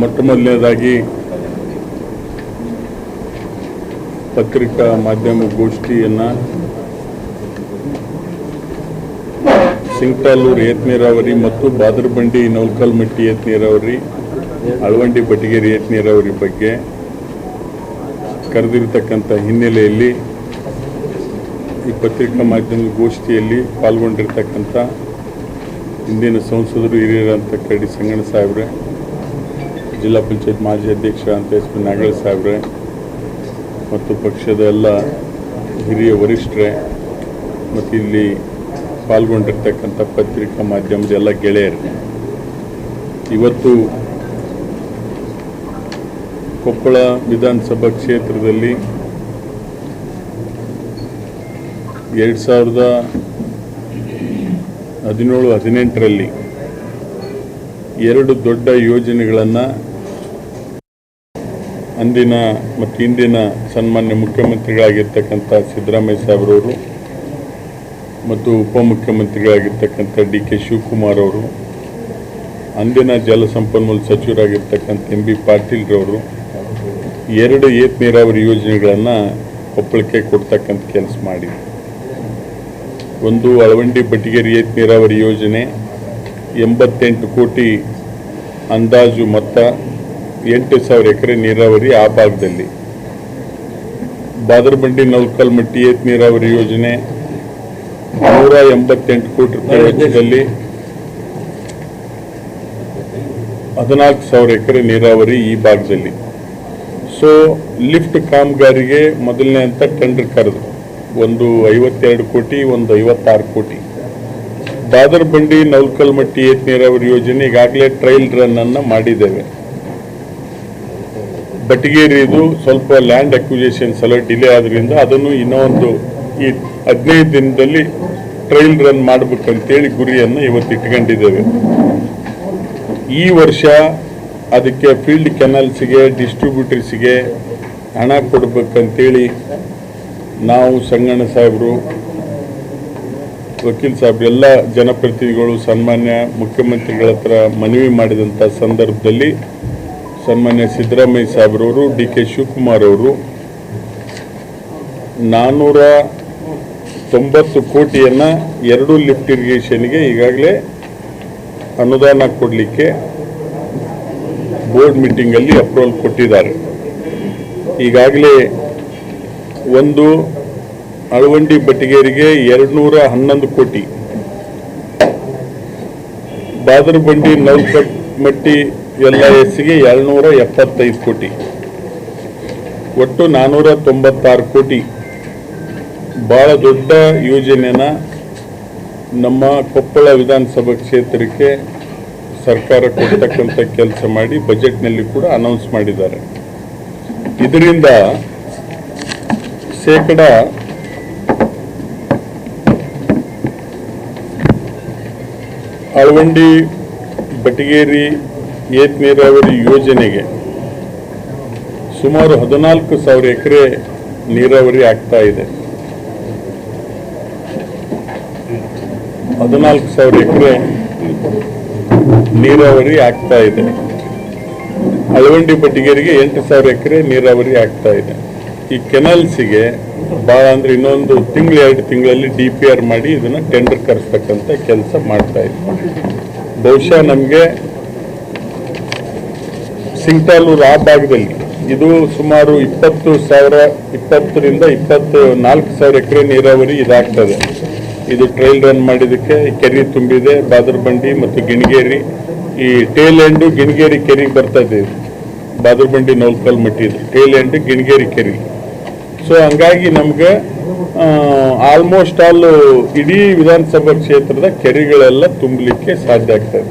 ಮೊಟ್ಟ ಮೊದಲನೇದಾಗಿ ಪತ್ರಿಕಾ ಮಾಧ್ಯಮ ಗೋಷ್ಠಿಯನ್ನು ಸಿಂಗ್ಟಾಲೂರು ಏತ್ ನೀರಾವರಿ ಮತ್ತು ಬಾದರಬಂಡಿ ನೌಲ್ಕಲ್ಮಟ್ಟಿ ಏತ್ ನೀರಾವರಿ, ಅಳವಂಡಿ ಬಟಗೇರಿ ಏತ್ ನೀರಾವರಿ ಬಗ್ಗೆ ಕರೆದಿರ್ತಕ್ಕಂಥ ಹಿನ್ನೆಲೆಯಲ್ಲಿ ಈ ಪತ್ರಿಕಾ ಮಾಧ್ಯಮ ಗೋಷ್ಠಿಯಲ್ಲಿ ಪಾಲ್ಗೊಂಡಿರ್ತಕ್ಕಂಥ ಇಂದಿನ ಸಂಸದರು ಹಿರಿಯರಂತ ಕರಡಿ ಸಂಗಣ್ಣ ಸಾಹೇಬ್ರೆ, ಜಿಲ್ಲಾ ಪಂಚಾಯತ್ ಮಾಜಿ ಅಧ್ಯಕ್ಷ ಅಂತ ಎಸ್ ಪಿ ನಾಗರ ಸಾಹೇಬ್ರೆ, ಮತ್ತು ಪಕ್ಷದ ಎಲ್ಲ ಹಿರಿಯ ವರಿಷ್ಠರೆ ಮತ್ತು ಇಲ್ಲಿ ಪಾಲ್ಗೊಂಡಿರ್ತಕ್ಕಂಥ ಪತ್ರಿಕಾ ಮಾಧ್ಯಮದ ಎಲ್ಲ ಗೆಳೆಯರು. ಇವತ್ತು ಕೊಪ್ಪಳ ವಿಧಾನಸಭಾ ಕ್ಷೇತ್ರದಲ್ಲಿ ಎರಡು ಸಾವಿರದ ಹದಿನೇಳು, ಹದಿನೆಂಟರಲ್ಲಿ ಎರಡು ದೊಡ್ಡ ಯೋಜನೆಗಳನ್ನು ಅಂದಿನ ಮತ್ತು ಇಂದಿನ ಸನ್ಮಾನ್ಯ ಮುಖ್ಯಮಂತ್ರಿಗಳಾಗಿರ್ತಕ್ಕಂಥ ಸಿದ್ದರಾಮಯ್ಯ ಸಾಹೇಬ್ರವರು ಮತ್ತು ಉಪಮುಖ್ಯಮಂತ್ರಿಗಳಾಗಿರ್ತಕ್ಕಂಥ ಡಿ ಕೆ ಶಿವಕುಮಾರ್ ಅವರು, ಅಂದಿನ ಜಲಸಂಪನ್ಮೂಲ ಸಚಿವರಾಗಿರ್ತಕ್ಕಂಥ ಎಂ ಬಿ ಪಾಟೀಲ್ರವರು ಎರಡು ಏತ್ ನೀರಾವರಿ ಯೋಜನೆಗಳನ್ನು ಕೊಪ್ಪಳಕ್ಕೆ ಕೊಡ್ತಕ್ಕಂಥ ಕೆಲಸ ಮಾಡಿ ಒಂದು ಅಳವಂಡಿ ಬಟ್ಟಿಗೆ ರಿಯತ್ ನೀರಾವರಿ ಯೋಜನೆ, ಎಂಬತ್ತೆಂಟು ಕೋಟಿ ಅಂದಾಜು ಮೊತ್ತ, ಎಂಟು ಸಾವಿರ ಎಕರೆ ನೀರಾವರಿ ಆ ಭಾಗದಲ್ಲಿ. ಬಾದರಬಂಡಿ ನೌಲ್ಕಲ್ಮಟ್ಟಿ ಏತ್ ನೀರಾವರಿ ಯೋಜನೆ, ನೂರ ಎಂಬತ್ತೆಂಟು ಕೋಟಿ ರೂಪಾಯಿ ವೆಚ್ಚದಲ್ಲಿ ಹದಿನಾಲ್ಕು ಸಾವಿರ ಎಕರೆ ನೀರಾವರಿ ಈ ಭಾಗದಲ್ಲಿ. ಸೊ ಲಿಫ್ಟ್ ಕಾಮಗಾರಿಗೆ ಮೊದಲನೇ ಅಂತ ಟೆಂಡರ್ ಕರೆದು ಒಂದು ಐವತ್ತೆರಡು ಕೋಟಿ, ಒಂದು ಐವತ್ತಾರು ಕೋಟಿ. ದಾದರ್ ಬಂಡಿ ನೌಲ್ಕಲ್ಮಟ್ಟಿ ಏತ್ ನೀರಾವರಿ ಯೋಜನೆ ಈಗಾಗಲೇ ಟ್ರೈಲ್ ರನ್ ಅನ್ನ ಮಾಡಿದ್ದೇವೆ. ಬಟಗೇರಿದು ಸ್ವಲ್ಪ ಲ್ಯಾಂಡ್ ಅಕ್ವಿಜೇಷನ್ ಸಲ ಡಿಲೇ ಆದ್ರಿಂದ ಅದನ್ನು ಇನ್ನೊಂದು ಈ ಹದಿನೈದು ದಿನದಲ್ಲಿ ಟ್ರೈಲ್ ರನ್ ಮಾಡಬೇಕಂತೇಳಿ ಗುರಿಯನ್ನು ಇವತ್ತು ಇಟ್ಕೊಂಡಿದ್ದೇವೆ. ಈ ವರ್ಷ ಅದಕ್ಕೆ ಫೀಲ್ಡ್ ಕೆನಲ್ಸ್ಗೆ ಡಿಸ್ಟ್ರಿಬ್ಯೂಟರ್ಸ್ಗೆ ಹಣ ಕೊಡ್ಬೇಕಂತೇಳಿ ನಾವು ಸಂಗಣ್ಣ ಸಾಹೇಬರು, ವಕೀಲ್ ಸಾಹೇಬ್ ಎಲ್ಲ ಜನಪ್ರತಿನಿಧಿಗಳು, ಸನ್ಮಾನ್ಯ ಮುಖ್ಯಮಂತ್ರಿಗಳ ಹತ್ರ ಮನವಿ ಮಾಡಿದಂಥ ಸಂದರ್ಭದಲ್ಲಿ ಸನ್ಮಾನ್ಯ ಸಿದ್ದರಾಮಯ್ಯ ಸಾಹೇಬ್ರವರು ಡಿ ಕೆ ಶಿವಕುಮಾರ್ ಅವರು ನಾನ್ನೂರ ತೊಂಬತ್ತು ಕೋಟಿಯನ್ನು ಎರಡು ಲಿಫ್ಟ್ ಇರಿಗೇಷನ್ಗೆ ಈಗಾಗಲೇ ಅನುದಾನ ಕೊಡಲಿಕ್ಕೆ ಬೋರ್ಡ್ ಮೀಟಿಂಗಲ್ಲಿ ಅಪ್ರೂವಲ್ ಕೊಟ್ಟಿದ್ದಾರೆ. ಈಗಾಗಲೇ ಒಂದು ಅಳವಂಡಿ ಬಟ್ಟಿಗೇರಿಗೆ ಎರಡ್ನೂರ ಹನ್ನೊಂದು ಕೋಟಿ. ಬಾದರಬಂಡಿ ನೌಲ್ಕಟ್ಮಟ್ಟಿ ಎಲ್ ಐ ಎಸ್ಗೆ ಏಳ್ನೂರ ಎಪ್ಪತ್ತೈದು ಕೋಟಿ. ಒಟ್ಟು ನಾನ್ನೂರ ತೊಂಬತ್ತಾರು ಕೋಟಿ. ಭಾಳ ದೊಡ್ಡ ಯೋಜನೆನ ನಮ್ಮ ಕೊಪ್ಪಳ ವಿಧಾನಸಭಾ ಕ್ಷೇತ್ರಕ್ಕೆ ಸರ್ಕಾರ ಕೊಡ್ತಕ್ಕಂಥ ಕೆಲಸ ಮಾಡಿ ಬಜೆಟ್ನಲ್ಲಿ ಕೂಡ ಅನೌನ್ಸ್ ಮಾಡಿದ್ದಾರೆ. ಇದರಿಂದ ಶೇಕಡ ಅಳವಂಡಿ ಬಟಗೇರಿ, ಏತ್ ನೀರಾವರಿ ಯೋಜನೆಗೆ ಸುಮಾರು ಹದಿನಾಲ್ಕು ಸಾವಿರ ಎಕರೆ ನೀರಾವರಿ ಆಗ್ತಾ ಇದೆ. ಹದಿನಾಲ್ಕು ಸಾವಿರ ಎಕರೆ ನೀರಾವರಿ ಆಗ್ತಾ ಇದೆ. ಅಳವಂಡಿ ಬಟ್ಟಿಗೇರಿಗೆ ಎಂಟು ಸಾವಿರ ಎಕರೆ ನೀರಾವರಿ ಆಗ್ತಾ ಇದೆ. ಈ ಕೆನಲ್ಸಿಗೆ ಭಾಳ ಅಂದರೆ ಇನ್ನೊಂದು ತಿಂಗಳು, ಎರಡು ತಿಂಗಳಲ್ಲಿ ಡಿ ಪಿ ಆರ್ ಮಾಡಿ ಇದನ್ನ ಟೆಂಡರ್ ಕರೆಸ್ತಕ್ಕಂಥ ಕೆಲಸ ಮಾಡ್ತಾ ಇದ್ದೀವಿ ಬಹುಶಃ ನಮಗೆ ಸಿಂಗ್ಟಾಲೂರು ಆ ಭಾಗದಲ್ಲಿ ಇದು ಸುಮಾರು ಇಪ್ಪತ್ತು ಸಾವಿರ, ಇಪ್ಪತ್ತರಿಂದ ಇಪ್ಪತ್ತು ನಾಲ್ಕು ಸಾವಿರ ಎಕರೆ ನೀರಾವರಿ ಇದಾಗ್ತದೆ. ಇದು ಟ್ರೈಲ್ ರನ್ ಮಾಡಿದ್ದಕ್ಕೆ ಕೆರೆ ತುಂಬಿದೆ ಬಾದರ್ಬಂಡಿ ಮತ್ತು ಗಿಣಿಗೇರಿ. ಈ ಟೇಲ್ ಎಂಡು ಗಿಣಿಗೇರಿ ಕೆರೆಗೆ ಬರ್ತಾ ಇದೆ. ಬಾದರ್ಬಂಡಿ ನೌಲ್ಕಲ್ ಮಟ್ಟಿದು ಟೇಲ್ ಎಂಡು ಗಿಣಿಗೇರಿ ಕೆರೆ ಸೊ ಹಂಗಾಗಿ ನಮ್ಗೆ ಆಲ್ಮೋಸ್ಟ್ ಆಲ್ ಇಡೀ ವಿಧಾನಸಭಾ ಕ್ಷೇತ್ರದ ಕೆರೆಗಳೆಲ್ಲ ತುಂಬಲಿಕ್ಕೆ ಸಾಧ್ಯ ಆಗ್ತದೆ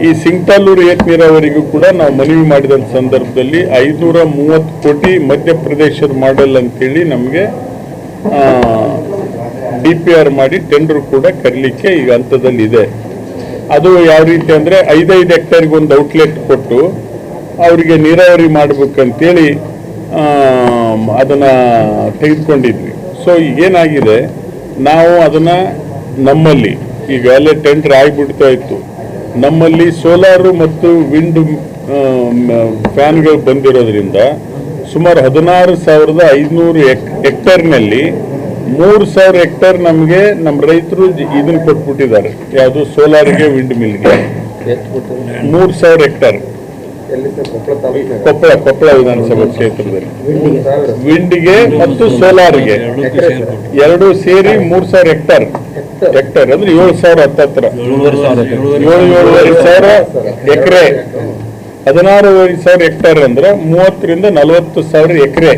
ಈ ಸಿಂಗ್ತಾಲೂರು ಏತ್ ನೀರಾವರಿಗೂ ಕೂಡ ನಾವು ಮನವಿ ಮಾಡಿದ ಸಂದರ್ಭದಲ್ಲಿ ಐದುನೂರ ಮೂವತ್ತು ಕೋಟಿ ಮಧ್ಯಪ್ರದೇಶದ ಮಾಡೆಲ್ ಅಂತೇಳಿ ನಮಗೆ ಡಿ ಪಿ ಆರ್ ಮಾಡಿ ಟೆಂಡರ್ ಕೂಡ ಕರೀಲಿಕ್ಕೆ ಈಗ ಹಂತದಲ್ಲಿ ಇದೆ. ಅದು ಯಾವ ರೀತಿ ಅಂದರೆ ಐದೈದು ಹೆಕ್ಟೇರ್ಗೆ ಒಂದು ಔಟ್ಲೆಟ್ ಕೊಟ್ಟು ಅವರಿಗೆ ನೀರಾವರಿ ಮಾಡ್ಬೇಕಂತೇಳಿ ಅದನ್ನ ತೆಗೆದುಕೊಂಡಿದ್ವಿ. ಸೊ ಏನಾಗಿದೆ? ನಾವು ಅದನ್ನ ನಮ್ಮಲ್ಲಿ, ಈಗ ಅಲ್ಲೇ ಟೆಂಡರ್ ಆಗಿಬಿಡ್ತಾ ಇತ್ತು. ನಮ್ಮಲ್ಲಿ ಸೋಲಾರು ಮತ್ತು ವಿಂಡ್ ಫ್ಯಾನ್ಗಳು ಬಂದಿರೋದ್ರಿಂದ ಸುಮಾರು ಹದಿನಾರು ಸಾವಿರದ ಐದುನೂರು ಎಕ್ ಎಕ್ಟರ್ನಲ್ಲಿ ಮೂರು ಸಾವಿರ ಹೆಕ್ಟೇರ್ ನಮಗೆ ನಮ್ಮ ರೈತರು ಇದನ್ನು ಕೊಟ್ಬಿಟ್ಟಿದ್ದಾರೆ. ಯಾವುದು ಸೋಲಾರಿಗೆ ವಿಂಡ್ ಮಿಲ್ಗೆ ಮೂರು ಸಾವಿರ ಎಕ್ಟರ್ ಕೊಪ್ಪಳ ಕೊಪ್ಪಳ ವಿಧಾನಸಭಾ ಕ್ಷೇತ್ರದಲ್ಲಿ. ವಿಂಡ್ಗೆ ಮತ್ತು ಸೋಲಾರ್ಗೆ. ಎರಡು ಸೇರಿ ಮೂರ್ ಸಾವಿರ ಹೆಕ್ಟರ್. ಹೆಕ್ಟರ್ ಅಂದ್ರೆ ಏಳು ಸಾವಿರ ಹತ್ತತ್ರ ಏಳು ಏಳುವರೆ ಸಾವಿರ ಎಕರೆ. ಹದಿನಾರೂವರೆ ಸಾವಿರ ಹೆಕ್ಟರ್ ಅಂದ್ರೆ ಮೂವತ್ತರಿಂದ ನಲವತ್ತು ಸಾವಿರ ಎಕರೆ.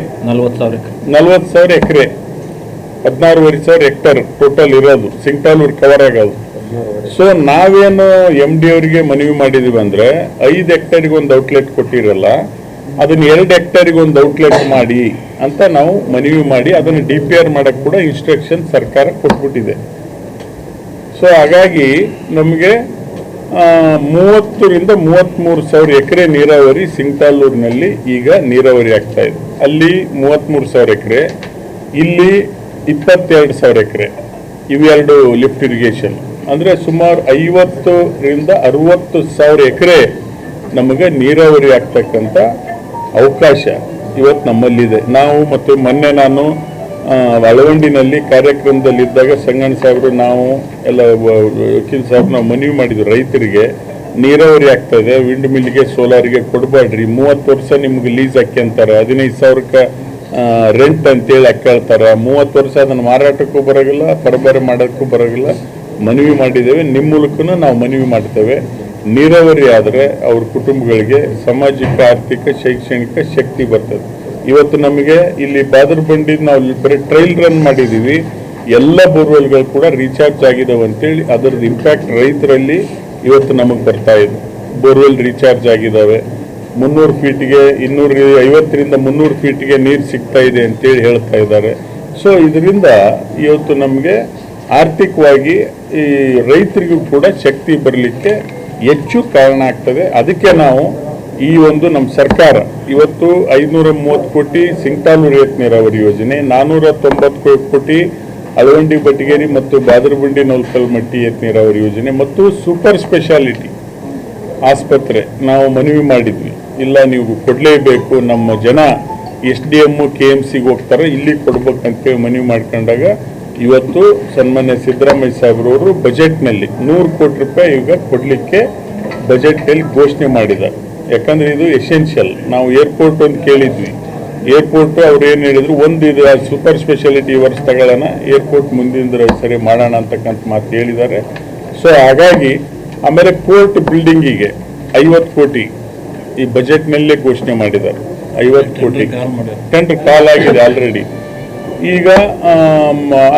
ನಲ್ವತ್ತು ಸಾವಿರ ಎಕರೆ. ಹದಿನಾರೂವರೆ ಸಾವಿರ ಹೆಕ್ಟರ್ ಟೋಟಲ್ ಇರೋದು. ಸಿಂಗ್ಟಾಲೂರ್ ಕವರ್ ಆಗೋದು ಸೊ ನಾವೇನು ಎಂ ಡಿ ಅವರಿಗೆ ಮನವಿ ಮಾಡಿದೀವಿ ಅಂದ್ರೆ ಐದು ಹೆಕ್ಟೇರ್ಗೆ ಒಂದು ಔಟ್ಲೆಟ್ ಕೊಟ್ಟಿರಲ್ಲ, ಅದನ್ನ ಎರಡು ಹೆಕ್ಟೇರ್ಗೆ ಒಂದು ಔಟ್ಲೆಟ್ ಮಾಡಿ ಅಂತ ನಾವು ಮನವಿ ಮಾಡಿ ಅದನ್ನು ಡಿ ಪಿ ಆರ್ ಮಾಡಕ್ ಕೂಡ ಇನ್ಸ್ಟ್ರಕ್ಷನ್ ಸರ್ಕಾರ ಕೊಟ್ಬಿಟ್ಟಿದೆ. ಸೊ ಹಾಗಾಗಿ ನಮಗೆ ಮೂವತ್ತರಿಂದ ಮೂವತ್ತ್ಮೂರು ಸಾವಿರ ಎಕರೆ ನೀರಾವರಿ ಸಿಂಗ್ತಾಲೂರಿನಲ್ಲಿ ಈಗ ನೀರಾವರಿ ಆಗ್ತಾ ಇದೆ. ಅಲ್ಲಿ ಮೂವತ್ತ್ಮೂರು ಸಾವಿರ ಎಕರೆ, ಇಲ್ಲಿ ಇಪ್ಪತ್ತೆರಡು ಸಾವಿರ ಎಕರೆ. ಇವೆರಡು ಲಿಫ್ಟ್ ಇರಿಗೇಷನ್ ಅಂದರೆ ಸುಮಾರು ಐವತ್ತರಿಂದ ಅರುವತ್ತು ಸಾವಿರ ಎಕರೆ ನಮಗೆ ನೀರಾವರಿ ಆಗ್ತಕ್ಕಂಥ ಅವಕಾಶ ಇವತ್ತು ನಮ್ಮಲ್ಲಿದೆ. ನಾವು ಮತ್ತು ಮೊನ್ನೆ ನಾನು ಅಳವಂಡಿನಲ್ಲಿ ಕಾರ್ಯಕ್ರಮದಲ್ಲಿದ್ದಾಗ ಸಂಗಣ್ಣ ಸಾಹೇಬರು ನಾವು ಎಲ್ಲ ವಕೀಲ್ ಸಾಹೇಬ್ ನಾವು ಮನವಿ ಮಾಡಿದ್ವಿ ರೈತರಿಗೆ, ನೀರಾವರಿ ಆಗ್ತಾ ಇದೆ, ವಿಂಡ್ ಮಿಲ್ಗೆ ಸೋಲಾರಿಗೆ ಕೊಡಬೇಡ್ರಿ ಮೂವತ್ತು ವರ್ಷ ನಿಮ್ಗೆ ಲೀಸ್ ಹಾಕ್ಯಂತಾರೆ ಹದಿನೈದು ಸಾವಿರಕ್ಕೆ ರೆಂಟ್ ಅಂತೇಳಿ ಹಾಕ್ಕೊಳ್ತಾರೆ ಮೂವತ್ತು ವರ್ಷ ಅದನ್ನು ಮಾರಾಟಕ್ಕೂ ಬರೋಗಿಲ್ಲ ಪರಬಾರೆ ಮಾಡೋಕ್ಕೂ ಬರೋಗಿಲ್ಲ ಮನವಿ ಮಾಡಿದ್ದೇವೆ. ನಿಮ್ಮ ಮೂಲಕನೂ ನಾವು ಮನವಿ ಮಾಡ್ತೇವೆ. ನೀರಾವರಿ ಆದರೆ ಅವ್ರ ಕುಟುಂಬಗಳಿಗೆ ಸಾಮಾಜಿಕ, ಆರ್ಥಿಕ, ಶೈಕ್ಷಣಿಕ ಶಕ್ತಿ ಬರ್ತದೆ. ಇವತ್ತು ನಮಗೆ ಇಲ್ಲಿ ಬಾದರ್ ಬಂಡಿ ನಾವು ಬರೀ ಟ್ರೈಲ್ ರನ್ ಮಾಡಿದ್ದೀವಿ. ಎಲ್ಲ ಬೋರ್ವೆಲ್ಗಳು ಕೂಡ ರೀಚಾರ್ಜ್ ಆಗಿದ್ದಾವೆ ಅಂತೇಳಿ ಅದರದ್ದು ಇಂಪ್ಯಾಕ್ಟ್ ರೈತರಲ್ಲಿ ಇವತ್ತು ನಮಗೆ ಬರ್ತಾ ಇದೆ. ಬೋರ್ವೆಲ್ ರೀಚಾರ್ಜ್ ಆಗಿದ್ದಾವೆ ಮುನ್ನೂರು ಫೀಟ್ಗೆ ಇನ್ನೂರ, ಐವತ್ತರಿಂದ ಮುನ್ನೂರು ಫೀಟ್ಗೆ ನೀರು ಸಿಗ್ತಾ ಇದೆ ಅಂತೇಳಿ ಹೇಳ್ತಾ ಇದ್ದಾರೆ. ಸೊ ಇದರಿಂದ ಇವತ್ತು ನಮಗೆ ಆರ್ಥಿಕವಾಗಿ ಈ ರೈತರಿಗೂ ಕೂಡ ಶಕ್ತಿ ಬರಲಿಕ್ಕೆ ಹೆಚ್ಚು ಕಾರಣ ಆಗ್ತದೆ. ಅದಕ್ಕೆ ನಾವು ಈ ಒಂದು ನಮ್ಮ ಸರ್ಕಾರ ಇವತ್ತು ಐನೂರ ಮೂವತ್ತು ಕೋಟಿ ಸಿಂಗ್ತಾಲೂರು ಏತ್ ನೀರಾವರಿ ಯೋಜನೆ, ನಾನೂರ ತೊಂಬತ್ತು ಕೋಟಿ ಅಳವಂಡಿ ಬಟ್ಟಿಗೇರಿ ಮತ್ತು ಬಾದೃಬಂಡಿ ನೌಲ್ಕಲ್ ಮಟ್ಟಿ ಏತ್ ನೀರಾವರಿ ಯೋಜನೆ ಮತ್ತು ಸೂಪರ್ ಸ್ಪೆಷಾಲಿಟಿ ಆಸ್ಪತ್ರೆ ನಾವು ಮನವಿ ಮಾಡಿದ್ವಿ. ಇಲ್ಲ, ನೀವು ಕೊಡಲೇಬೇಕು. ನಮ್ಮ ಜನ S D M K M ಸಿಗೆ ಹೋಗ್ತಾರೆ. ಇಲ್ಲಿ ಕೊಡ್ಬೇಕಂತೇಳಿ ಮನವಿ ಮಾಡ್ಕೊಂಡಾಗ ಇವತ್ತು ಸನ್ಮಾನ್ಯ ಸಿದ್ದರಾಮಯ್ಯ ಸಾಹೇಬ್ರವರು ಬಜೆಟ್ನಲ್ಲಿ ನೂರು ಕೋಟಿ ರೂಪಾಯಿ ಈಗ ಕೊಡಲಿಕ್ಕೆ ಬಜೆಟ್ನಲ್ಲಿ ಘೋಷಣೆ ಮಾಡಿದ್ದಾರೆ. ಯಾಕಂದರೆ ಇದು ಎಸೆನ್ಷಿಯಲ್ ನಾವು ಏರ್ಪೋರ್ಟ್ ಅಂತ ಕೇಳಿದ್ವಿ. ಏರ್ಪೋರ್ಟು ಅವ್ರು ಏನು ಹೇಳಿದ್ರು? ಒಂದು ಇದು ಸೂಪರ್ ಸ್ಪೆಷಾಲಿಟಿ ವರ್ಷ ತಗೊಳ್ಳೋಣ ಏರ್ಪೋರ್ಟ್ ಮುಂದಿನ ಸರಿ ಮಾಡೋಣ ಅಂತಕ್ಕಂಥ ಮಾತು ಹೇಳಿದ್ದಾರೆ. ಸೊ ಹಾಗಾಗಿ ಆಮೇಲೆ ಕೋರ್ಟ್ ಬಿಲ್ಡಿಂಗಿಗೆ ಐವತ್ತು ಕೋಟಿ ಈ ಬಜೆಟ್ನಲ್ಲೇ ಘೋಷಣೆ ಮಾಡಿದ್ದಾರೆ. ಐವತ್ತು ಕೋಟಿ. ಟೆಂಡರ್ ಕಾಲ್ ಆಗಿದೆ ಆಲ್ರೆಡಿ ಈಗ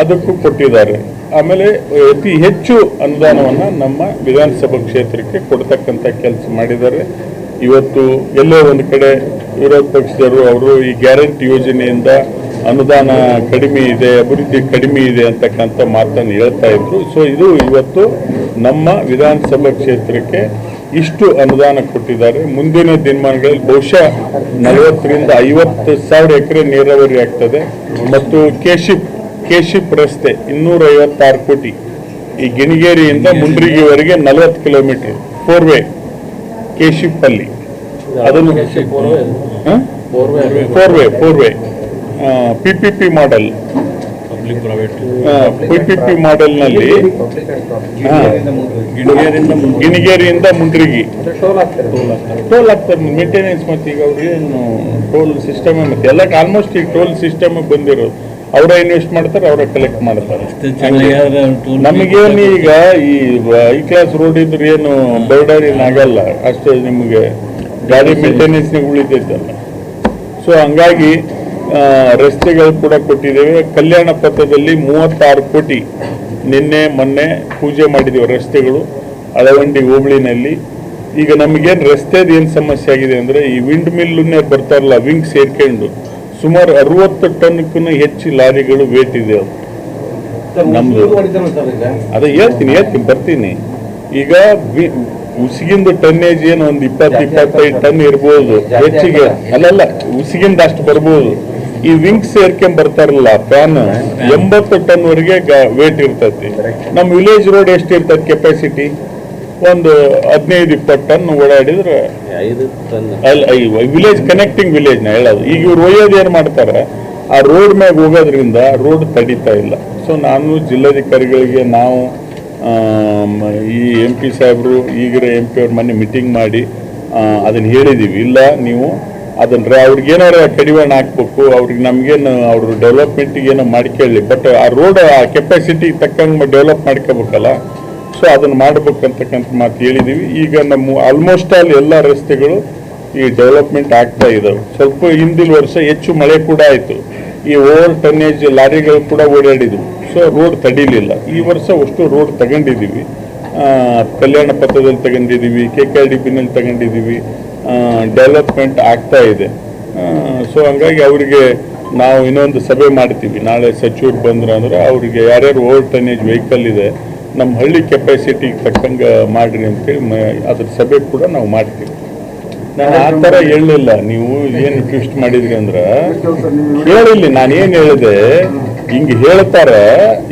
ಅದಕ್ಕೂ ಕೊಟ್ಟಿದ್ದಾರೆ. ಆಮೇಲೆ, ಅತಿ ಹೆಚ್ಚು ಅನುದಾನವನ್ನು ನಮ್ಮ ವಿಧಾನಸಭಾ ಕ್ಷೇತ್ರಕ್ಕೆ ಕೊಡ್ತಕ್ಕಂಥ ಕೆಲಸ ಮಾಡಿದ್ದಾರೆ. ಇವತ್ತು ಎಲ್ಲೋ ಒಂದು ಕಡೆ ವಿರೋಧ ಪಕ್ಷದವರು, ಅವರು ಈ ಗ್ಯಾರಂಟಿ ಯೋಜನೆಯಿಂದ ಅನುದಾನ ಕಡಿಮೆ ಇದೆ, ಅಭಿವೃದ್ಧಿ ಕಡಿಮೆ ಇದೆ ಅಂತಕ್ಕಂಥ ಮಾತನ್ನು ಹೇಳ್ತಾ ಇದ್ರು. ಸೊ ಇದು ಇವತ್ತು ನಮ್ಮ ವಿಧಾನಸಭಾ ಕ್ಷೇತ್ರಕ್ಕೆ ಇಷ್ಟು ಅನುದಾನ ಕೊಟ್ಟಿದ್ದಾರೆ. ಮುಂದಿನ ದಿನಮಾನಗಳಲ್ಲಿ ಬಹುಶಃ ನಲವತ್ತರಿಂದ ಐವತ್ತು ಸಾವಿರ ಎಕರೆ ನೀರಾವರಿ ಆಗ್ತದೆ. ಮತ್ತು ಕೆಶಿಪ್ ಕೆಶಿಪ್ ರಸ್ತೆ ಇನ್ನೂರ ಐವತ್ತಾರು ಕೋಟಿ. ಈ ಗಿಣಿಗೇರಿಯಿಂದ ಮುಂಡ್ರಿಗಿವರೆಗೆ ನಲವತ್ತು ಕಿಲೋಮೀಟರ್ ಫೋರ್ ವೇ ಕೆಶಿಪ್ ಅಲ್ಲಿ. ಅದನ್ನು four way four way P P P model public private P P P ಮಾಡೆಲ್ನಲ್ಲಿ ಗಿಣಿಗೇರಿಯಿಂದ ಮುಂಡ್ರಿಗಿ ಟೋಲ್ ಆಗ್ತಾರೆ ಮೇಂಟೆನೆನ್ಸ್ ಮತ್ತೆ ಈಗ ಅವ್ರು ಏನು ಟೋಲ್ ಸಿಸ್ಟಮ್ ಮತ್ತೆ ಎಲ್ಲ ಆಲ್ಮೋಸ್ಟ್ ಈಗ ಟೋಲ್ ಸಿಸ್ಟಮ್ ಬಂದಿರೋದು. ಅವರ ಇನ್ವೆಸ್ಟ್ ಮಾಡ್ತಾರೆ ಅವರ ಕಲೆಕ್ಟ್ ಮಾಡ್ತಾರೆ. ನಮಗೇನು ಈಗ ಈ ಐ ಕ್ಲಾಸ್ ರೋಡ್ ಇದ್ರೆ ಏನು ಬರ್ಡನ್ ಏನು ಆಗಲ್ಲ. ಅಷ್ಟೇ ನಿಮಗೆ ಗಾಡಿ ಮೇಂಟೆನೆನ್ಸ್ ಉಳಿತೈತಲ್ಲ. ಸೊ ಹಂಗಾಗಿ ರಸ್ತೆಗಳು ಕೂಡ ಕೊಟ್ಟಿದ್ದೇವೆ. ಕಲ್ಯಾಣ ಪಥದಲ್ಲಿ ಮೂವತ್ತಾರು ಕೋಟಿ ನಿನ್ನೆ ಮೊನ್ನೆ ಪೂಜೆ ಮಾಡಿದ್ದೇವೆ ರಸ್ತೆಗಳು ಅಳವಂಡಿ ಹೋಬಳಿನಲ್ಲಿ. ಈಗ ನಮಗೇನು ರಸ್ತೆದು ಏನು ಸಮಸ್ಯೆ ಆಗಿದೆ ಅಂದರೆ ಈ ವಿಂಡ್ ಮಿಲ್ಲನ್ನೇ ಬರ್ತಾರಲ್ಲ ವಿಂಗ್ ಸೇರ್ಕೊಂಡು ಸುಮಾರು ಅರವತ್ತು ಟನ್ಕ್ಕೂ ಹೆಚ್ಚು ಲಾರಿಗಳು ವೇಟ್ ಇದೆ ನಮ್ಮದು ಅದೇ ಹೇಳ್ತೀನಿ ಹೇಳ್ತೀನಿ ಬರ್ತೀನಿ. ಈಗ ಉಸಿಗಿಂದು ಟನ್ನೇಜ್ ಏನು ಒಂದು ಇಪ್ಪತ್ತು ಇಪ್ಪತ್ತೈದು ಟನ್ ಇರ್ಬೋದು ಹೆಚ್ಚಿಗೆ. ಅಲ್ಲಲ್ಲ ಉಸಿಗಿಂದ ಅಷ್ಟು ಬರ್ಬೋದು. ಈ ವಿಂಗ್ಸ್ ಸೇರ್ಕೊಂಡ್ ಬರ್ತಾರಲ್ಲ ಫ್ಯಾನ್ ಎಂಬತ್ತು ಟನ್ ವರೆಗೆ ವೇಟ್ ಇರ್ತೈತಿ. ನಮ್ಮ ವಿಲೇಜ್ ರೋಡ್ ಎಷ್ಟು ಇರ್ತದೆ ಕೆಪಾಸಿಟಿ ಒಂದು ಹದಿನೈದು ಇಪ್ಪತ್ತು ಟನ್ ಓಡಾಡಿದ್ರೆ ಅಲ್ಲ ವಿಲೇಜ್ ಕನೆಕ್ಟಿಂಗ್ ವಿಲೇಜ್ನ ಹೇಳೋದು. ಈಗ ಇವ್ರು ಒಯ್ಯೋದು ಏನ್ ಮಾಡ್ತಾರೆ? ಆ ರೋಡ್ ಮ್ಯಾಗ ಹೋಗೋದ್ರಿಂದ ರೋಡ್ ತಡಿತಾ ಇಲ್ಲ. ಸೊ ನಾನು ಜಿಲ್ಲಾಧಿಕಾರಿಗಳಿಗೆ ನಾವು ಈ ಎಂ ಪಿ ಸಾಹೇಬರು ಈಗಿರೋ ಎಂ ಪಿ ಅವ್ರ ಮನೆ ಮೀಟಿಂಗ್ ಮಾಡಿ ಅದನ್ನ ಹೇಳಿದೀವಿ. ಇಲ್ಲ ನೀವು ಅದನ್ನ ಅವ್ರಿಗೇನಾರ ಕಡಿವಾಣ ಹಾಕ್ಬೇಕು, ಅವ್ರಿಗೆ ನಮ್ಗೇನು, ಅವ್ರ ಡೆವಲಪ್ಮೆಂಟಿಗೆ ಏನೋ ಮಾಡ್ಕೊಳ್ಳಿ ಬಟ್ ಆ ರೋಡ್ ಆ ಕೆಪಾಸಿಟಿ ತಕ್ಕಂಗೆ ಡೆವಲಪ್ ಮಾಡ್ಕೋಬೇಕಲ್ಲ ಸೊ ಅದನ್ನ ಮಾಡ್ಬೇಕಂತಕ್ಕಂಥ ಮಾತು ಹೇಳಿದೀವಿ. ಈಗ ನಮ್ಮ ಆಲ್ಮೋಸ್ಟ್ ಆಲ್ ಎಲ್ಲ ರಸ್ತೆಗಳು ಈ ಡೆವಲಪ್ಮೆಂಟ್ ಆಗ್ತಾ ಇದ್ದಾವೆ ಸ್ವಲ್ಪ ಹಿಂದಿನ ವರ್ಷ ಹೆಚ್ಚು ಮಳೆ ಕೂಡ ಆಯಿತು. ಈ ಓವರ್ ಟನ್ನೇಜ್ ಲಾರಿಗಳು ಕೂಡ ಓಡಾಡಿದ್ವು. So road ತಡೀಲಿಲ್ಲ. ಈ ವರ್ಷ ಅಷ್ಟು ರೋಡ್ ತಗೊಂಡಿದ್ದೀವಿ ಕಲ್ಯಾಣ ಪಥದಲ್ಲಿ ತಗೊಂಡಿದ್ದೀವಿ ಕೆ ಕೆ ಡಿ ಪಿನಲ್ಲಿ ತಗೊಂಡಿದ್ದೀವಿ ಡೆವಲಪ್ಮೆಂಟ್ ಆಗ್ತಾ ಇದೆ. ಸೊ ಹಂಗಾಗಿ ಅವರಿಗೆ ನಾವು ಇನ್ನೊಂದು ಸಭೆ ಮಾಡ್ತೀವಿ. ನಾಳೆ ಸಚಿವರು ಬಂದ್ರು ಅಂದ್ರೆ ಅವರಿಗೆ ಯಾರ್ಯಾರು ಓವರ್ ಟನೇಜ್ ವೆಹಿಕಲ್ ಇದೆ ನಮ್ಮ ಹಳ್ಳಿ ಕೆಪಾಸಿಟಿಗೆ ತಕ್ಕಂಗೆ ಮಾಡ್ರಿ ಅಂತೇಳಿ ಅದ್ರ ಸಭೆ ಕೂಡ ನಾವು ಮಾಡ್ತೀವಿ. ನಾನು ಆ ಥರ ಹೇಳಲಿಲ್ಲ. ನೀವು ಏನು ಟ್ವಿಸ್ಟ್ ಮಾಡಿದ್ರಿ ಅಂದ್ರೆ ಹೇಳಿಲ್ಲ ನಾನು ಏನು ಹೇಳಿದೆ? ಹಿಂಗೆ ಹೇಳ್ತಾರೆ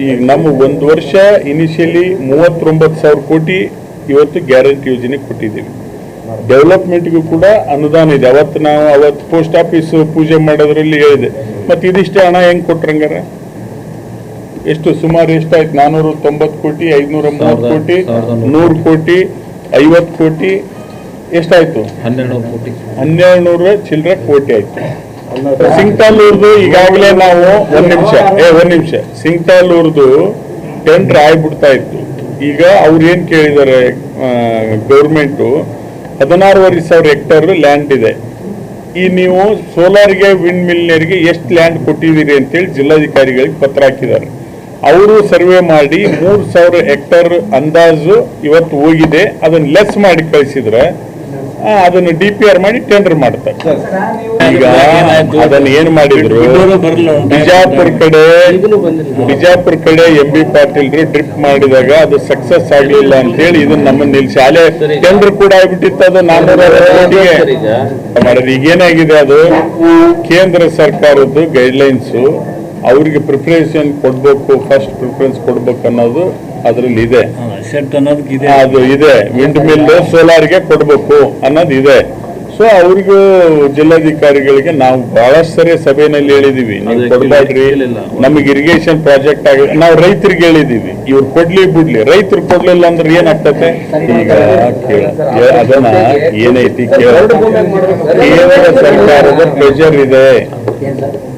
ಈಗ ನಮಗೆ ಒಂದು ವರ್ಷ ಇನಿಷಿಯಲಿ ಮೂವತ್ತೊಂಬತ್ತು ಸಾವಿರ ಕೋಟಿ ಇವತ್ತು ಗ್ಯಾರಂಟಿ ಯೋಜನೆ ಕೊಟ್ಟಿದ್ದೀವಿ. ಡೆವಲಪ್ಮೆಂಟ್ಗೂ ಕೂಡ ಅನುದಾನ ಇದೆ. ಅವತ್ತು ನಾವು ಅವತ್ತು ಪೋಸ್ಟ್ ಆಫೀಸ್ ಪೂಜೆ ಮಾಡೋದ್ರಲ್ಲಿ ಹೇಳಿದೆ. ಮತ್ತೆ ಇದಿಷ್ಟೇ ಹಣ ಹೆಂಗ್ ಕೊಟ್ರಂಗಾರ ಎಷ್ಟು ಸುಮಾರು ಎಷ್ಟಾಯ್ತು? ನಾನೂರ ತೊಂಬತ್ತು ಕೋಟಿ ಐದುನೂರ ಮೂವತ್ತು ಕೋಟಿ. ನೂರು ಕೋಟಿ ಐವತ್ತು ಕೋಟಿ ಎಷ್ಟಾಯ್ತು? ಹನ್ನೆರಡು ಕೋಟಿ. ಹನ್ನೆರಡು ನೂರ ಚಿಲ್ಲರೆ ಕೋಟಿ ಆಯ್ತು. ಸಿಂಗ್ತಾಲೂರ್ದು ಈಗಾಗಲೇ ನಾವು ಒಂದ್ ನಿಮಿಷ ಏ ಒಂದ್ ನಿಮಿಷ. ಸಿಂಗ್ತಾಲೂರ್ದು ಟೆಂಡರ್ ಆಗ್ಬಿಡ್ತಾ ಇತ್ತು. ಈಗ ಅವ್ರು ಏನು ಕೇಳಿದ್ದಾರೆ ಗೌರ್ಮೆಂಟು ಹದಿನಾರೂವರೆ ಸಾವಿರ ಹೆಕ್ಟರ್ ಲ್ಯಾಂಡ್ ಇದೆ. ಈ ನೀವು ಸೋಲಾರ್ಗೆ ವಿಂಡ್ ಮಿಲ್ನರಿಗೆ ಎಷ್ಟು ಲ್ಯಾಂಡ್ ಕೊಟ್ಟಿದ್ದೀರಿ ಅಂತೇಳಿ ಜಿಲ್ಲಾಧಿಕಾರಿಗಳಿಗೆ ಪತ್ರ ಹಾಕಿದ್ದಾರೆ. ಅವರು ಸರ್ವೆ ಮಾಡಿ ಮೂರು ಸಾವಿರ ಹೆಕ್ಟರ್ ಅಂದಾಜು ಇವತ್ತು ಹೋಗಿದೆ. ಅದನ್ನ ಲೆಸ್ ಮಾಡಿ ಕಳಿಸಿದ್ರೆ ಅದನ್ನು ಡಿ ಪಿ ಆರ್ ಮಾಡಿ ಟೆಂಡರ್ ಮಾಡ್ತಾರೆ. ಈಗ ಅದನ್ನ ಏನ್ ಮಾಡಿದ್ರು? ಬಿಜಾಪುರ ಕಡೆ ಬಿಜಾಪುರ ಕಡೆ ಎಂ ಬಿ ಪಾಟೀಲ್ರು ಡ್ರಿಪ್ ಮಾಡಿದಾಗ ಅದು ಸಕ್ಸಸ್ ಆಗ್ಲಿಲ್ಲ ಅಂತ ಹೇಳಿ ಇದನ್ನ ನಮ್ಮ ನಿಲ್ಸಿ. ಶಾಲೆ. ಟೆಂಡರ್ ಕೂಡ ಆಗ್ಬಿಟ್ಟಿತ್ತು ಅದು ನಾನ್ನೂರ ಮಾಡಿದ್ರೆ ಈಗ ಏನಾಗಿದೆ ಅದು? ಕೇಂದ್ರ ಸರ್ಕಾರದ್ದು ಗೈಡ್ಲೈನ್ಸ್ ಅವ್ರಿಗೆ ಪ್ರಿಫರೆನ್ಸ್ ಕೊಡ್ಬೇಕು ಫಸ್ಟ್ ಪ್ರಿಫರೆನ್ಸ್ ಕೊಡ್ಬೇಕು ಅನ್ನೋದು ಅದ್ರಲ್ಲಿ ಇದೆ ಸೆಟ್ ಅನ್ನೋದಕ್ಕೆ ಇದೆ. ಅದು ಇದೆ. ವಿಂಡ್ ಮಿಲ್ ಸೋಲಾರ್ಗೆ ಕೊಡ್ಬೇಕು ಅನ್ನೋದು ಇದೆ. ಸೊ ಅವ್ರಿಗೂ ಜಿಲ್ಲಾಧಿಕಾರಿಗಳಿಗೆ ನಾವು ಬಹಳಷ್ಟು ಸರಿ ಸಭೆಯಲ್ಲಿ ಹೇಳಿದೀವಿ. ನೀವು ನಮಗೆ ಇರಿಗೇಷನ್ ಪ್ರಾಜೆಕ್ಟ್ ಆಗಿ ನಾವು ರೈತರಿಗೆ ಹೇಳಿದೀವಿ. ಇವ್ರು ಕೊಡ್ಲಿ ಬಿಡ್ಲಿ. ರೈತರು ಕೊಡ್ಲಿಲ್ಲ ಅಂದ್ರೆ ಏನಾಗ್ತತೆ ಈಗ ಅದನ್ನ ಏನೈತಿ ಕೇಂದ್ರ ಸರ್ಕಾರದ ಪ್ರೆಷರ್ ಇದೆ.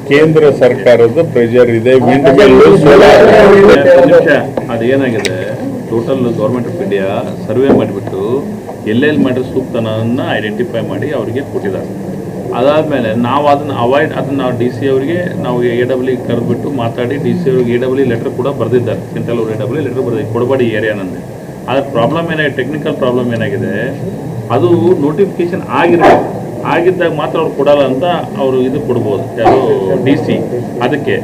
ಕೇಂದ್ರ ಸರ್ಕಾರದ ಪ್ರೆಷರ್ ಇದೆ. Wind mill solar ಅದೇನಾಗಿದೆ? Total government of India survey ಮಾಡಿಬಿಟ್ಟು ಎಲ್ಲೆಲ್ಲಿ ಮಾಡಿರೋ ಸೂಕ್ತನನ್ನು ಐಡೆಂಟಿಫೈ ಮಾಡಿ ಅವರಿಗೆ ಕೊಟ್ಟಿದ್ದಾರೆ. ಅದಾದಮೇಲೆ ನಾವು ಅದನ್ನು ಅವಾಯ್ಡ್ ಅದನ್ನು ನಾವು ಡಿ ಸಿ ಅವರಿಗೆ, ನಾವು ಎ ಡಬ್ಲ್ಯೂ ಕರೆದ್ಬಿಟ್ಟು ಮಾತಾಡಿ ಡಿ ಸಿ ಅವ್ರಿಗೆ ಎ ಡಬ್ಲ್ಯೂ ಲೆಟರ್ ಕೂಡ ಬರೆದಿದ್ದಾರೆ. ಸೆಂಟ್ರಲ್ ಎ ಡಬ್ಲ್ಯೂ ಲೆಟರ್ ಬರೆದಿ ಕೊಡಬೇಡಿ ಏರಿಯಾನಂದೆ ಆದರೆ ಪ್ರಾಬ್ಲಮ್ ಏನಾಗಿದೆ? ಟೆಕ್ನಿಕಲ್ ಪ್ರಾಬ್ಲಮ್ ಏನಾಗಿದೆ? ಅದು ನೋಟಿಫಿಕೇಶನ್ ಆಗಿರಬೇಕು. ಆಗಿದ್ದಾಗ ಮಾತ್ರ ಅವ್ರು ಕೊಡಲ್ಲ ಅಂತ ಅವರು ಇದು ಕೊಡ್ಬೋದು ಯಾರು ಡಿ ಸಿ ಅದಕ್ಕೆ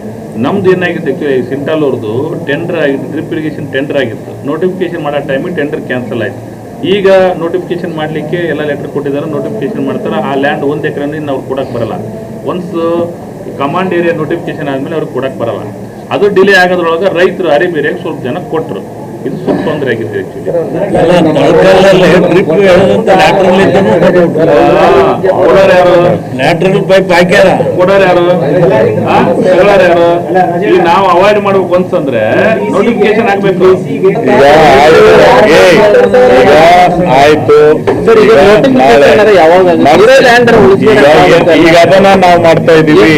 ನಮ್ದು ಏನಾಗಿತ್ತು ಆ್ಯಕ್ಚುಲಿ ಸಿಂಟಾಲ್ ಅವ್ರದ್ದು ಟೆಂಡರ್ ಆಗಿತ್ತು ಡ್ರಿಪ್ ಇರಿಗೇಷನ್ ಟೆಂಡರ್ ಆಗಿತ್ತು. ನೋಟಿಫಿಕೇಶನ್ ಮಾಡೋ ಟೈಮಿಗೆ ಟೆಂಡರ್ ಕ್ಯಾನ್ಸಲ್ ಆಯ್ತು. ಈಗ ನೋಟಿಫಿಕೇಶನ್ ಮಾಡಲಿಕ್ಕೆ ಎಲ್ಲ ಲೆಟರ್ ಕೊಟ್ಟಿದ್ದಾರೆ ನೋಟಿಫಿಕೇಶನ್ ಮಾಡ್ತಾರೆ. ಆ ಲ್ಯಾಂಡ್ ಒಂದು ಇನ್ನು ಅವ್ರು ಕೊಡಕ್ಕೆ ಬರಲ್ಲ. ಒನ್ಸ್ ಕಮಾಂಡ್ ಏರಿಯಾ ನೋಟಿಫಿಕೇಶನ್ ಆದಮೇಲೆ ಅವ್ರಿಗೆ ಕೊಡಕ್ಕೆ ಬರಲ್ಲ. ಅದು ಡಿಲೇ ಆಗೋದ್ರೊಳಗೆ ರೈತರು ಅರಿಬೇರಿಯಾಗಿ ಸ್ವಲ್ಪ ಜನ ಕೊಟ್ಟರು ಇದು ಸ್ವಲ್ಪ ತೊಂದರೆ ಆಗಿದೆ ಆಕ್ಚುಲಿ ಕೊಡೋರು ಯಾರು? ಲ್ಯಾಟ್ರಲ್ ಪೈಪ್ ಹಾಕ್ಯಾರ. ಕೊಡೋರು ಯಾರು? ಈಗ ನಾವು ಅವಾಯ್ಡ್ ಮಾಡ್ಬೇಕು ಅಂತಂದ್ರೆ ನೋಟಿಫಿಕೇಶನ್ ಆಗ್ಬೇಕು ಈಗ ಆಯ್ತು. ಈಗ ನಮ್ಮ- ಅದನ್ನ ನಾವು ಮಾಡ್ತಾ ಇದೀವಿ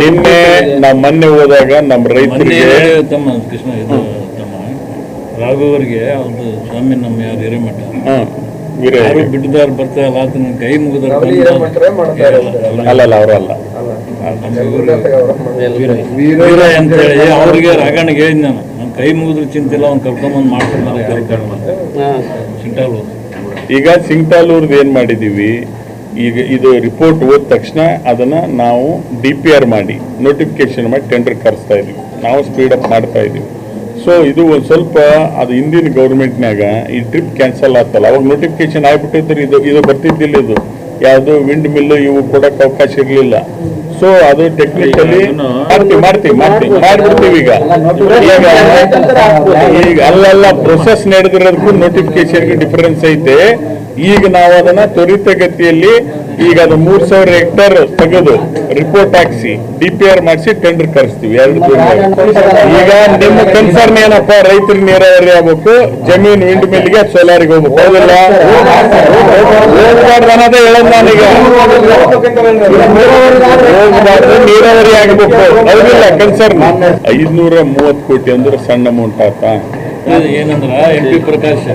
ನಿನ್ನೆ ನಾವು ಮೊನ್ನೆ ಹೋದಾಗ ನಮ್ಮ ರೈತರಿಗೆ ತಮ್ಮ ಕೃಷ್ಣ ರಾಘವರಿಗೆ ಒಂದು ಸ್ವಾಮಿ ನಮ್ಮ ಯಾರು ಹಿರೇಮಠ. ಯಾರು ಬಿಡ್ದಾರ ಬರ್ತಾ ಇಲ್ಲ ಆತ ನನ್ನ ಕೈ ಮುಗಿದ ಅಲ್ಲ ಹಿರೇಮಠರೇ ಮಾಡ್ತಾರೆ. ಅಲ್ಲಲ್ಲ ಅವರಲ್ಲ ವೀರ ಅಂತೇಳಿ ಅವ್ರಿಗೆ ರಾಗಣಿಗೆ ಹೇಳಿದ್ ನಾನು. ನನ್ನ ಕೈ ಮುಗಿದ್ರು ಚಿಂತಿಲ್ಲ ಅವ್ನು ಕರ್ಕೊಂಬಂದು ಮಾಡ್ತಾರೆ ಸಿಂಟಾಲ್ ಈಗ ಸಿಂಗ್ಟಾಲೂರ್ದು ಏನ್ ಮಾಡಿದೀವಿ? ಈಗ ಇದು ರಿಪೋರ್ಟ್ ಹೋದ ತಕ್ಷಣ ಅದನ್ನ ನಾವು ಡಿ ಪಿ ಆರ್ ಮಾಡಿ ನೋಟಿಫಿಕೇಶನ್ ಮಾಡಿ ಟೆಂಡರ್ ಕರೆಸ್ತಾ ಇದೀವಿ. ನಾವು ಸ್ಪೀಡಪ್ ಅಪ್ ಮಾಡ್ತಾ ಇದೀವಿ. ಸೊ ಇದು ಒಂದು ಸ್ವಲ್ಪ ಅದು ಹಿಂದಿನ ಗೌರ್ಮೆಂಟ್ನಾಗ ಈ ಟ್ರಿಪ್ ಕ್ಯಾನ್ಸಲ್ ಆಗ್ತಲ್ಲ ಅವಾಗ ನೋಟಿಫಿಕೇಶನ್ ಆಗ್ಬಿಟ್ಟಿದ್ರೆ ಇದು ಇದು ಬರ್ತಿದ್ದಿಲ್ಲ ಇದು. ಯಾವುದು ವಿಂಡ್ ಮಿಲ್ ಇವು ಕೊಡಕ್ಕೆ ಅವಕಾಶ ಇರಲಿಲ್ಲ. ಸೊ ಅದು ಟೆಕ್ನಿಕಲಿ ಮಾಡ್ತೀವಿ ಮಾಡ್ತೀವಿ ಮಾಡ್ತೀವಿ. ಮಾಡ್ಬಿಡ್ತೀವಿ ಈಗ. ಈಗ ಈಗ ಅಲ್ಲಲ್ಲ ಪ್ರೊಸೆಸ್ ನಡೆದಿರೋದಕ್ಕೂ ನೋಟಿಫಿಕೇಶನ್ಗೆ ಡಿಫರೆನ್ಸ್ ಐತೆ. ಈಗ ನಾವು ಅದನ್ನ ತ್ವರಿತಗತಿಯಲ್ಲಿ ಈಗ ಅದು ಮೂರ್ ಸಾವಿರ ಹೆಕ್ಟರ್ ತೆಗೆದು ರಿಪೋರ್ಟ್ ಹಾಕ್ಸಿ ಡಿ ಪಿ ಆರ್ ಮಾಡಿಸಿ ಟೆಂಡರ್ ಕರೆಸ್ತೀವಿ, ಎರಡು ಈಗ ನಿಮ್ಮ ಕನ್ಸರ್ನ್ ಏನಪ್ಪ? ರೈತರಿಗೆ ನೀರಾವರಿ ಆಗ್ಬೇಕು, ಜಮೀನ್ ವಿಂಡ್ ಮಿಲ್ಗೆ ಸೋಲಾರಿಗೆ ಹೋಗ್ಬೇಕು, ಹೌದಿಲ್ಲ? ನಾನೀಗ. ನೀರಾವರಿ ಆಗ್ಬೇಕು. ಹೌದಿಲ್ಲ ಕನ್ಸರ್ನ್ ಐದ್ನೂರ ಮೂವತ್ತು ಕೋಟಿ ಅಂದ್ರೆ ಸಣ್ಣ ಅಮೌಂಟ್ ಆತಾ. ಏನಂದ್ರ ಎಂ ಪಿ ಪ್ರಕಾಶ್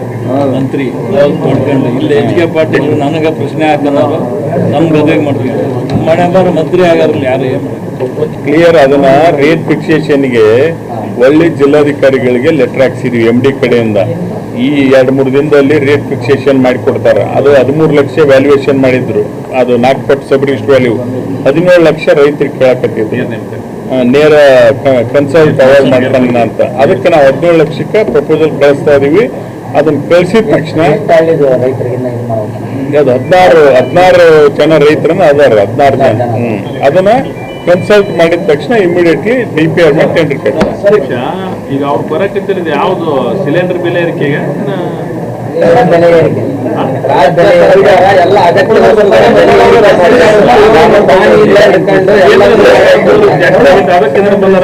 ಮಂತ್ರಿ ತೊಡ್ಕೊಂಡು ಇಲ್ಲಿ ಎಚ್ ಕೆ ಪಾಟೀಲ್ ನನಗ ಪ್ರಶ್ನೆ ಹಾಕೋರು ನಮ್ ಗದಗ ಮಾಡ್ತೀವಿ. ಮನೆ ಬಾರ ಮಂತ್ರಿ ಆಗಾರಲ್ಲ ಯಾರು ಕ್ಲಿಯರ್ ಅದನ್ನ ರೇಟ್ ಫಿಕ್ಸೇಷನ್ಗೆ ಒಳ್ಳೆ ಜಿಲ್ಲಾಧಿಕಾರಿಗಳಿಗೆ ಲೆಟರ್ ಹಾಕ್ಸಿದ್ವಿ ಎಂ ಡಿ ಕಡೆಯಿಂದ. ಈ ಎರಡು ಮೂರು ದಿನದಲ್ಲಿ ರೇಟ್ ಫಿಕ್ಸೇಷನ್ ಮಾಡಿ ಕೊಡ್ತಾರ. ಅದು ಹದಿಮೂರು ಲಕ್ಷ ವ್ಯಾಲ್ಯೂಯೇಷನ್ ಮಾಡಿದ್ರು. ಅದು ನಾಲ್ಕು ಪಟ್ಟು ಇಷ್ಟು ವ್ಯಾಲ್ಯೂ ಹದಿನೇಳು ಲಕ್ಷ ರೈತರಿಗೆ ಕೇಳಕತ್ತಿದ್ರು ನೇರ ಕನ್ಸಲ್ಟ್ ಅವಾರ್ಡ್ ಮಾಡ್ತಾನ ಅಂತ. ಅದಕ್ಕೆ ನಾವು ಹದಿನೇಳು ಲಕ್ಷಕ್ಕೆ ಪ್ರಪೋಸಲ್ ಕಳಿಸ್ತಾ ಇದೀವಿ. ಅದನ್ನ ಕಳಿಸಿದ ತಕ್ಷಣ ಅದು ಹದಿನಾರು ಹದಿನಾರು ಜನ ರೈತರನ್ನ ಅದಾರ ಹದಿನಾರು ಜನ. ಹ್ಮ್. ಅದನ್ನ ಕನ್ಸಲ್ಟ್ ಮಾಡಿದ ತಕ್ಷಣ ಇಮಿಡಿಯೇಟ್ಲಿ ಡಿ ಪಿ ಆರ್ ಮೇಲೆ ಟೆಂಡರ್ ಪರೀಕ್ಷ ಈಗ ಅವ್ರು ಬರಕತ್ತಿರೋದು ಯಾವುದು ಸಿಲಿಂಡರ್ ಬೆಲೆ ಏರಿಕೆಗೆ ಎಲ್ಲ ಅಗತ್ಯ ಅದಕ್ಕೆ ಬಂದಾರ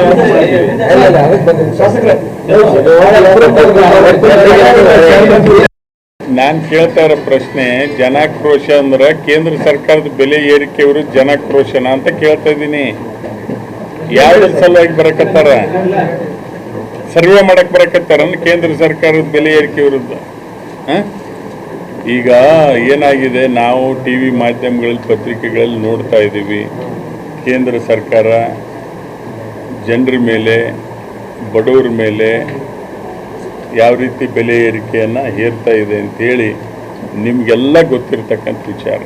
ನಾನ್ ಕೇಳ್ತಾ ಇರೋ ಪ್ರಶ್ನೆ, ಜನಾಕ್ರೋಶ ಅಂದ್ರೆ ಕೇಂದ್ರ ಸರ್ಕಾರದ ಬೆಲೆ ಏರಿಕೆ ಅವರು ಜನಾಕ್ರೋಶನ ಅಂತ ಕೇಳ್ತಾ ಇದ್ದೀನಿ. ಯಾವ ಸಲುವಾಗಿ ಬರಕತ್ತಾರ? ಸರ್ವೆ ಮಾಡಕ್ ಬರಕತ್ತಾರ ಕೇಂದ್ರ ಸರ್ಕಾರದ ಬೆಲೆ ಏರಿಕೆ ವಿರುದ್ಧ ಈಗ ಏನಾಗಿದೆ? ನಾವು ಟಿ ವಿ ಮಾಧ್ಯಮಗಳಲ್ಲಿ, ಪತ್ರಿಕೆಗಳಲ್ಲಿ ನೋಡ್ತಾ ಇದ್ದೀವಿ. ಕೇಂದ್ರ ಸರ್ಕಾರ, ಜನರ ಮೇಲೆ, ಬಡವರ ಮೇಲೆ ಯಾವ ರೀತಿ ಬೆಲೆ ಏರಿಕೆಯನ್ನು ಹೇರ್ತಾ ಇದೆ ಅಂತೇಳಿ ನಿಮಗೆಲ್ಲ ಗೊತ್ತಿರತಕ್ಕಂಥ ವಿಚಾರ.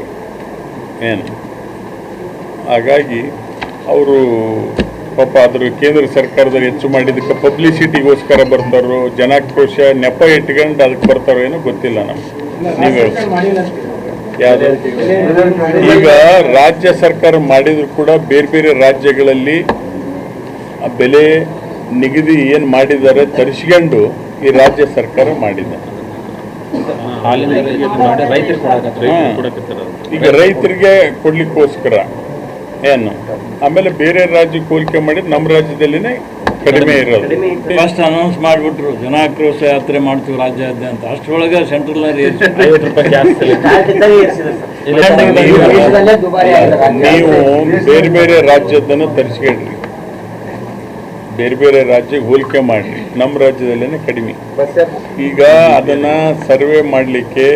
ಏನು? ಹಾಗಾಗಿ ಅವರು ಪಾಪ ಆದರೂ ಕೇಂದ್ರ ಸರ್ಕಾರದಲ್ಲಿ ಹೆಚ್ಚು ಮಾಡಿದ್ದಕ್ಕೆ ಪಬ್ಲಿಸಿಟಿಗೋಸ್ಕರ ಬರ್ತಾರೋ ಜನಾಕ್ರೋಶ ನೆಪ ಇಟ್ಕೊಂಡು ಅದಕ್ಕೆ ಬರ್ತಾರೋ ಏನೋ ಗೊತ್ತಿಲ್ಲ ನಮ್ಗೆ. ನೀವು ಯಾವುದು? ಈಗ ರಾಜ್ಯ ಸರ್ಕಾರ ಮಾಡಿದರೂ ಕೂಡ ಬೇರೆ ಬೇರೆ ರಾಜ್ಯಗಳಲ್ಲಿ ಆ ಬೆಲೆ ನಿಗದಿ ಏನು ಮಾಡಿದ್ದಾರೆ ತರಿಸ್ಕೊಂಡು ಈ ರಾಜ್ಯ ಸರ್ಕಾರ ಮಾಡಿದೆ. ಈಗ ರೈತರಿಗೆ ಕೊಡ್ಲಿಕ್ಕೋಸ್ಕರ ಏನು? ಆಮೇಲೆ ಬೇರೆ ರಾಜ್ಯಕ್ಕೆ ಹೋಲಿಕೆ ಮಾಡಿದ ನಮ್ಮ ರಾಜ್ಯದಲ್ಲಿನೇ ಕಡಿಮೆ ಇರೋದು. ಫಸ್ಟ್ ಅನೌನ್ಸ್ ಮಾಡಿಬಿಟ್ರು ಜನಾಕ್ರೋಶ ಯಾತ್ರೆ ಮಾಡ್ತೀವಿ ರಾಜ್ಯಾದ್ಯಂತ. ಅಷ್ಟರೊಳಗೆ ಸೆಂಟ್ರಲ್ ನೀವು ಬೇರೆ ಬೇರೆ ರಾಜ್ಯದನ್ನು ತರಿಸ್ಕೊಳ್ರಿ ಬೇರೆ ಬೇರೆ ರಾಜ್ಯಕ್ಕೆ ಹೋಲಿಕೆ ಮಾಡಿ ನಮ್ಮ ರಾಜ್ಯದಲ್ಲೇ ಕಡಿಮೆ. ಈಗ ಅದನ್ನ ಸರ್ವೆ ಮಾಡಲಿಕ್ಕೆ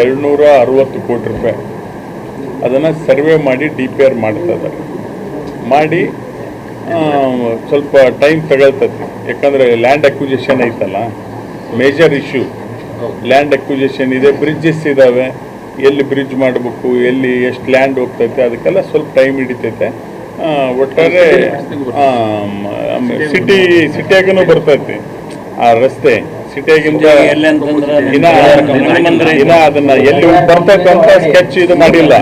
ಎರಡುನೂರ ಅರವತ್ತು ಕೋಟಿ ರೂಪಾಯಿ. ಅದನ್ನು ಸರ್ವೆ ಮಾಡಿ ಡಿ ಪಿ ಆರ್ ಮಾಡ್ತಾ ಇದ್ದಾರೆ. ಮಾಡಿ ಸ್ವಲ್ಪ ಟೈಮ್ ತಗೊಳ್ತತಿ ಯಾಕಂದರೆ ಲ್ಯಾಂಡ್ ಅಕ್ವಿಜೇಷನ್ ಐತಲ್ಲ ಮೇಜರ್ ಇಶ್ಯೂ ಲ್ಯಾಂಡ್ ಅಕ್ವಿಜೇಷನ್ ಇದೆ ಬ್ರಿಡ್ಜಸ್ ಇದಾವೆ. ಎಲ್ಲಿ ಬ್ರಿಡ್ಜ್ ಮಾಡಬೇಕು ಎಲ್ಲಿ ಎಷ್ಟು ಲ್ಯಾಂಡ್ ಹೋಗ್ತೈತೆ ಅದಕ್ಕೆಲ್ಲ ಸ್ವಲ್ಪ ಟೈಮ್ ಹಿಡಿತೈತೆ. ಒಟ್ಟಾರೆ ಸಿಟಿ ಸಿಟಿಯಾಗನು ಬರ್ತೈತಿ. ಆ ರಸ್ತೆ ಸಿಟಿಯಾಗಿಂದ ಎಲ್ಲಿ ಅಂತಂದ್ರೆ ಇನ್ನ ಅದನ್ನ ಎಲ್ಲಿ ಬರ್ತೈತೆ ಅಂತ ಸ್ಕೆಚ್ ಇದು ಮಾಡಿಲ್ಲ.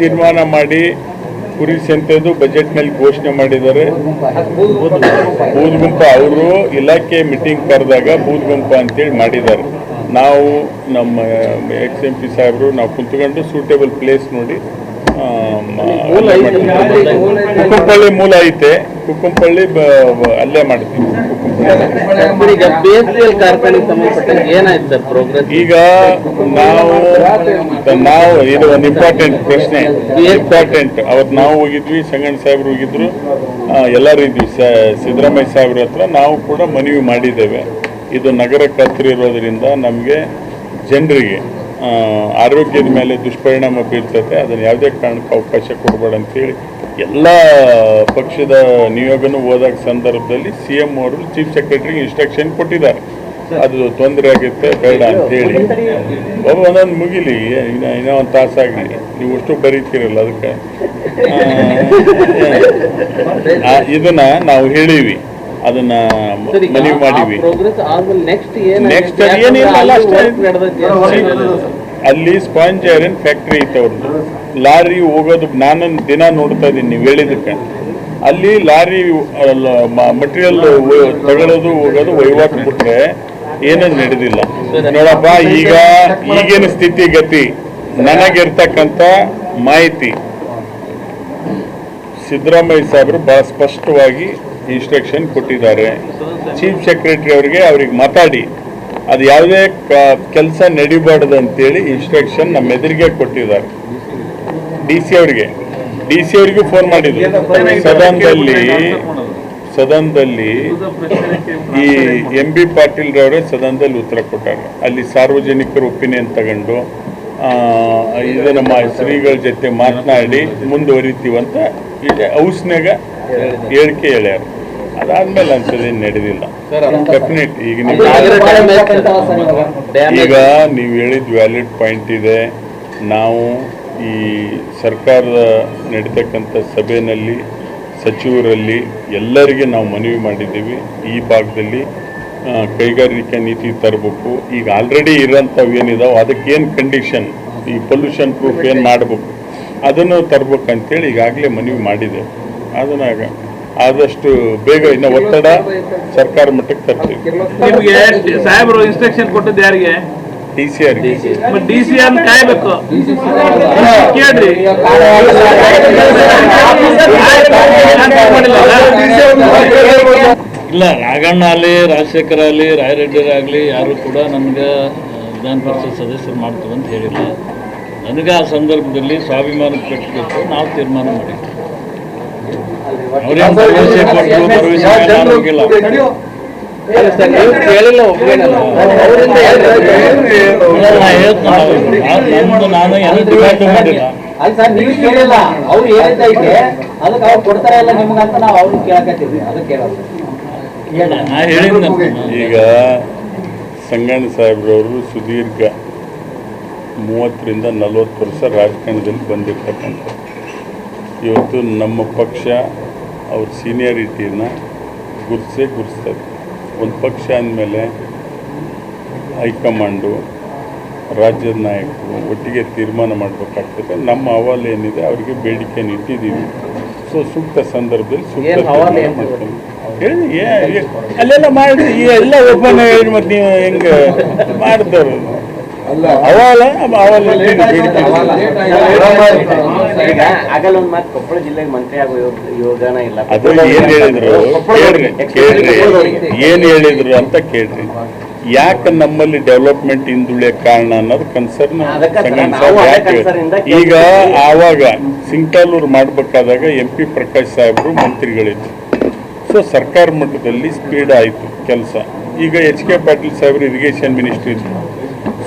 ತೀರ್ಮಾನ ಮಾಡಿ ಕುರಿ ಸಂತೆದು ಬಜೆಟ್ನಲ್ಲಿ ಘೋಷಣೆ ಮಾಡಿದ್ದಾರೆ. ಬೂದ್ಗುಂಪ ಅವರು ಇಲಾಖೆ ಮೀಟಿಂಗ್ ಕರೆದಾಗ ಬೂದ್ಗುಂಪ ಅಂತೇಳಿ ಮಾಡಿದ್ದಾರೆ. ನಾವು ನಮ್ಮ ಎಕ್ಸ್ ಎಂ ಪಿ ಸಾಹೇಬರು ನಾವು ಕುಂತ್ಕೊಂಡು ಸೂಟೇಬಲ್ ಪ್ಲೇಸ್ ನೋಡಿ ಕುಕ್ಕಂಪಳ್ಳಿ ಮೂಲ ಐತೆ ಕುಕ್ಕಂಪಳ್ಳಿ ಅಲ್ಲೇ ಮಾಡ್ತೀವಿ. ಈಗ ನಾವು ನಾವು ಇದು ಒಂದು ಇಂಪಾರ್ಟೆಂಟ್ ಪ್ರಶ್ನೆ. ಇಂಪಾರ್ಟೆಂಟ್ ಅವತ್ತು ನಾವು ಹೋಗಿದ್ವಿ ಸಂಗಣ್ಣ ಸಾಹೇಬ್ರು ಹೋಗಿದ್ರು. ಎಲ್ಲರೂ ಇದ್ವಿ. ಸಿದ್ದರಾಮಯ್ಯ ಸಾಹೇಬ್ರ ಹತ್ರ ನಾವು ಕೂಡ ಮನವಿ ಮಾಡಿದ್ದೇವೆ. ಇದು ನಗರಕ್ಕೆ ಹತ್ತಿರ ಇರೋದರಿಂದ ನಮಗೆ ಜನರಿಗೆ ಆರೋಗ್ಯದ ಮೇಲೆ ದುಷ್ಪರಿಣಾಮ ಬೀರ್ತದೆ ಅದನ್ನು ಯಾವುದೇ ಕಾರಣಕ್ಕೆ ಅವಕಾಶ ಕೊಡಬೇಡ ಅಂತೇಳಿ ಎಲ್ಲ ಪಕ್ಷದ ನಿಯೋಗನೂ ಹೋದಾಗ ಸಂದರ್ಭದಲ್ಲಿ ಸಿ ಎಂ ಅವರು ಚೀಫ್ ಸೆಕ್ರೆಟರಿಗೆ ಇನ್ಸ್ಟ್ರಕ್ಷನ್ ಕೊಟ್ಟಿದ್ದಾರೆ ಅದು ತೊಂದರೆ ಆಗುತ್ತೆ ಬೇಡ ಅಂತೇಳಿ ಒಬ್ಬ ಒಂದೊಂದು ಮುಗಿಲಿ ಇನ್ನ ಇನ್ನೂ ಒಂದು ತಾಸಾಗಲಿ ನೀವು ಅಷ್ಟು ಬರೀತೀರಲ್ಲ ಅದಕ್ಕೆ ಇದನ್ನ ನಾವು ಹೇಳಿವಿ ಅದನ್ನ ಮನವಿ ಮಾಡಿವಿ ನೆಕ್ಸ್ಟ್ ಏನಿಲ್ಲ. ಅಲ್ಲಿ ಸ್ಪಾಂಜ್ ಐರನ್ ಫ್ಯಾಕ್ಟ್ರಿ ಐತೆ ಅವ್ರದ್ದು ಲಾರಿ ಹೋಗೋದು ನಾನು ದಿನ ನೋಡ್ತಾ ಇದ್ದೀನಿ ನೀವು ಹೇಳಿದಕ್ಕೆ ಅಲ್ಲಿ ಲಾರಿ ಮಟೀರಿಯಲ್ ತಗೊಳ್ಳೋದು ಹೋಗೋದು ವಹಿವಾಟು ಬಿಟ್ಟರೆ ಏನೇನು ನಡೆದಿಲ್ಲ. ನೋಡಪ್ಪ ಈಗ ಈಗಿನ ಸ್ಥಿತಿಗತಿ ನನಗಿರ್ತಕ್ಕಂಥ ಮಾಹಿತಿ. ಸಿದ್ದರಾಮಯ್ಯ ಸಾಹೇಬರು ಬಹಳ ಸ್ಪಷ್ಟವಾಗಿ ಇನ್ಸ್ಟ್ರಕ್ಷನ್ ಕೊಟ್ಟಿದ್ದಾರೆ. ಚೀಫ್ ಸೆಕ್ರೆಟರಿ ಅವರಿಗೆ ಅವ್ರಿಗೆ ಮಾತಾಡಿ. ಅದು ಯಾವುದೇ ಕೆಲಸ ನಡಿಬಾರ್ದು ಅಂತೇಳಿ ಇನ್ಸ್ಟ್ರಕ್ಷನ್ ನಮ್ಮ ಎದುರಿಗೆ ಕೊಟ್ಟಿದ್ದಾರೆ. ಡಿ ಸಿ ಅವರಿಗೆ. ಡಿ ಸಿ ಅವರಿಗೂ ಫೋನ್ ಮಾಡಿದ್ರು. ಸದನದಲ್ಲಿ ಸದನದಲ್ಲಿ ಈ ಎಂ ಬಿ ಪಾಟೀಲ್ ರವರೇ ಸದನದಲ್ಲಿ ಉತ್ತರ ಕೊಟ್ಟಾರೆ. ಅಲ್ಲಿ ಸಾರ್ವಜನಿಕರ ಒಪಿನಿಯನ್ ತಗೊಂಡು ಇದು ನಮ್ಮ ಶ್ರೀಗಳ ಜೊತೆ ಮಾತನಾಡಿ ಮುಂದುವರಿತೀವಂತ ಇದೆ. ಔಸ್ನಾಗ ಹೇಳಿಕೆ ಹೇಳ್ಯಾರ ಅದಾದ್ಮೇಲೆ ಅನ್ಸೋದೇನು ನಡೆದಿಲ್ಲ. ಡೆಫಿನೆಟ್ ಈಗ ನೀವು ಈಗ. ನೀವು ಹೇಳಿದ ವ್ಯಾಲಿಡ್ ಪಾಯಿಂಟ್ ಇದೆ. ನಾವು ಈ ಸರ್ಕಾರದ ನಡೀತಕ್ಕಂಥ ಸಭೆಯಲ್ಲಿ ಸಚಿವರಲ್ಲಿ ಎಲ್ಲರಿಗೆ ನಾವು ಮನವಿ ಮಾಡಿದ್ದೀವಿ. ಈ ಭಾಗದಲ್ಲಿ ಕೈಗಾರಿಕಾ ನೀತಿ ತರಬೇಕು. ಈಗ ಆಲ್ರೆಡಿ ಇರೋಂಥವು ಏನಿದಾವೆ ಅದಕ್ಕೇನು ಕಂಡೀಷನ್ ಈ ಪೊಲ್ಯೂಷನ್ ಪ್ರೂಫ್ ಏನು ಮಾಡಬೇಕು? ಅದನ್ನು ತರ್ಬೇಕಂತೇಳಿ ಈಗಾಗಲೇ ಮನವಿ ಮಾಡಿದೆ. ಅದನ್ನ ಆದಷ್ಟು ಬೇಗ ಇನ್ನು ಒತ್ತಡ ಸರ್ಕಾರ ಮಟ್ಟಕ್ಕೆ ತರ್ತೀವಿ. ನಿಮಗೆ ಸಾಹೇಬರು ಇನ್ಸ್ಟ್ರಕ್ಷನ್ ಕೊಟ್ಟದ್ದು ಯಾರಿಗೆ? D C R D C R ಕಾಯ್ಬೇಕು. ಕೇಳ್ರಿ. ಇಲ್ಲ ರಾಘಣ್ಣ ಆಗಲಿ ರಾಜಶೇಖರ್ ಆಗಲಿ ರಾಯರೆಡ್ಡಿರಾಗಲಿ ಯಾರು ಕೂಡ ನನಗೆ ವಿಧಾನ ಪರಿಷತ್ ಸದಸ್ಯರು ಮಾಡ್ತೀವಿ ಅಂತ ಹೇಳಿಲ್ಲ. ನನಗೆ ಆ ಸಂದರ್ಭದಲ್ಲಿ ಸ್ವಾಭಿಮಾನ ಕಟ್ಟಬೇಕು ನಾವು ತೀರ್ಮಾನ ಮಾಡಿದ್ವಿ. ಅವ್ರೇನು ಭರವಸೆ ಕೊಟ್ಟು ಭರವಸೆ ಮೇಲೆ ನಾನು ಹೋಗಿಲ್ಲ. ಡಿಮ್ಯಾಂಡ್ ಮಾಡಿಲ್ಲ ಅಲ್ಲ ಸರ್ ನೀವು ಕೇಳಿಲ್ಲ. ಅವ್ರು ಹೇಳಿದ್ದ ಐತೆ ಅದಕ್ಕೆ ಅವ್ರು ಕೊಡ್ತಾರೆ ಇಲ್ಲ ನಿಮ್ಗಂತ ನಾವು ಅವ್ರು ಕೇಳಕತ್ತೀವಿ. ಅದಕ್ಕೆ ಕೇಳೋದು. ಈಗ ಸಂಗಣ್ಣ ಸಾಹೇಬ್ರವರು ಸುದೀರ್ಘ ಮೂವತ್ತರಿಂದ ನಲವತ್ತು ವರ್ಷ ರಾಜಕಾರಣದಲ್ಲಿ ಬಂದಿರ್ತಕ್ಕಂಥ ಇವತ್ತು ನಮ್ಮ ಪಕ್ಷ ಅವ್ರ ಸೀನಿಯಾರಿಟಿಯನ್ನು ಗುರ್ಸೇ ಗುರ್ಸ್ತಾರೆ. ಒಂದು ಪಕ್ಷ ಅಂದಮೇಲೆ ಹೈಕಮಾಂಡು ರಾಜ್ಯದ ನಾಯಕರು ಒಟ್ಟಿಗೆ ತೀರ್ಮಾನ ಮಾಡಬೇಕಾಗ್ತದೆ. ನಮ್ಮ ಅಹವಾಲು ಏನಿದೆ ಅವರಿಗೆ ಬೇಡಿಕೆಯನ್ನು ಇಟ್ಟಿದ್ದೀವಿ. ಸೊ ಸೂಕ್ತ ಸಂದರ್ಭದಲ್ಲಿ ಸೂಕ್ತ ಮಾಡ್ತೀವಿ. ಅಲ್ಲೆಲ್ಲ ಮಾಡಿ ಈ ಎಲ್ಲ ಓಪನ್ ಹೇಳಿ ಮತ್ತೆ ನೀವು ಹೆಂಗೆ ಮಾಡ್ತಾರೆ ಅವಾಲ ಅವಾಲ ಆಗಲ್ಲ ಒಂದ್ ಮಾತು ಕೊಪ್ಪಳ ಜಿಲ್ಲೆಗೆ ಮಂತ್ರಿ ಆಗೋ ಯೋಗ- ಯೋಗನ ಇಲ್ಲ. ಅದು ಏನ್ ಹೇಳಿದ್ರು? ಕೇಳ್ರಿ. ಕೇಳ್ರಿ ಏನ್ ಹೇಳಿದ್ರು ಅಂತ ಕೇಳ್ರಿ. ಯಾಕೆ ನಮ್ಮಲ್ಲಿ ಡೆವಲಪ್ಮೆಂಟ್ ಹಿಂದುಳಿಯ ಕಾರಣ ಅನ್ನೋದು ಕನ್ಸರ್ನ್ ಈಗ ಆವಾಗ ಸಿಂಗ್ಟಾಲೂರು ಮಾಡ್ಬೇಕಾದಾಗ ಎಂ ಪಿ ಪ್ರಕಾಶ್ ಸಾಹೇಬ್ರು ಮಂತ್ರಿಗಳಿದ್ರು. ಸೊ ಸರ್ಕಾರ ಮಟ್ಟದಲ್ಲಿ ಸ್ಪೀಡ್ ಆಯಿತು ಕೆಲಸ. ಈಗ ಎಚ್ ಕೆ ಪಾಟೀಲ್ ಸಾಹೇಬರು ಇರಿಗೇಷನ್ ಮಿನಿಸ್ಟ್ರಿ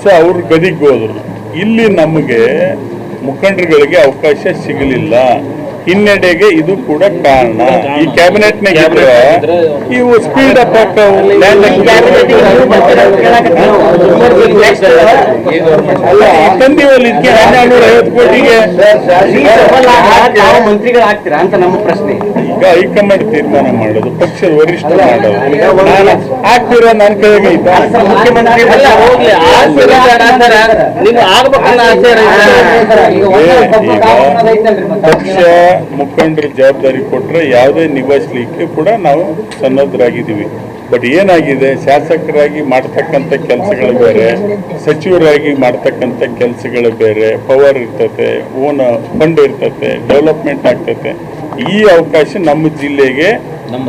ಸೊ ಅವ್ರು ಗದಿಗೆ ಹೋದರು. ಇಲ್ಲಿ ನಮಗೆ ಮುಖಂಡರುಗಳಿಗೆ ಅವಕಾಶ ಸಿಗಲಿಲ್ಲ. ಹಿನ್ನಡೆಗೆ ಇದು ಕೂಡ ಕಾರಣ ಈ ಕ್ಯಾಬಿನೆಟ್ ನೀವು ಇವು ಸ್ಪೀಡ್ ಅಪ್ ಅಲ್ಲ ತಂದಿವಲ್ಲಿ ಇದಕ್ಕೆ ಹನ್ನೆರಡು ಐವತ್ತು ಕೋಟಿಗೆ ಮಂತ್ರಿಗಳಾಗ್ತೀರಾ ಅಂತ ನಮ್ಮ ಪ್ರಶ್ನೆ ಈಗ ಹೈಕಮಾಂಡ್ ತೀರ್ಮಾನ ಮಾಡೋದು ಪಕ್ಷದ ವರಿಷ್ಠ ಮಾಡೋದು ನಾನು ಆಗ್ತಿರೋ ನನ್ನ ಕೈಗೆ ಮುಖ್ಯಮಂತ್ರಿ. ಪಕ್ಷ ಮುಖಂಡರ ಜವಾಬ್ದಾರಿ ಕೊಟ್ಟರೆ ಯಾವುದೇ ನಿಭಾಯಿಸ್ಲಿಕ್ಕೆ ಕೂಡ ನಾವು ಸನ್ನದ್ಧರಾಗಿದ್ದೀವಿ. ಬಟ್ ಏನಾಗಿದೆ? ಶಾಸಕರಾಗಿ ಮಾಡ್ತಕ್ಕಂಥ ಕೆಲಸಗಳು ಬೇರೆ ಸಚಿವರಾಗಿ ಮಾಡ್ತಕ್ಕಂಥ ಕೆಲಸಗಳು ಬೇರೆ ಪವರ್ ಇರ್ತತೆ ಓನ್ ಫಂಡ್ ಇರ್ತತೆ ಡೆವಲಪ್ಮೆಂಟ್ ಆಗ್ತತೆ. ಈ ಅವಕಾಶ ನಮ್ಮ ಜಿಲ್ಲೆಗೆ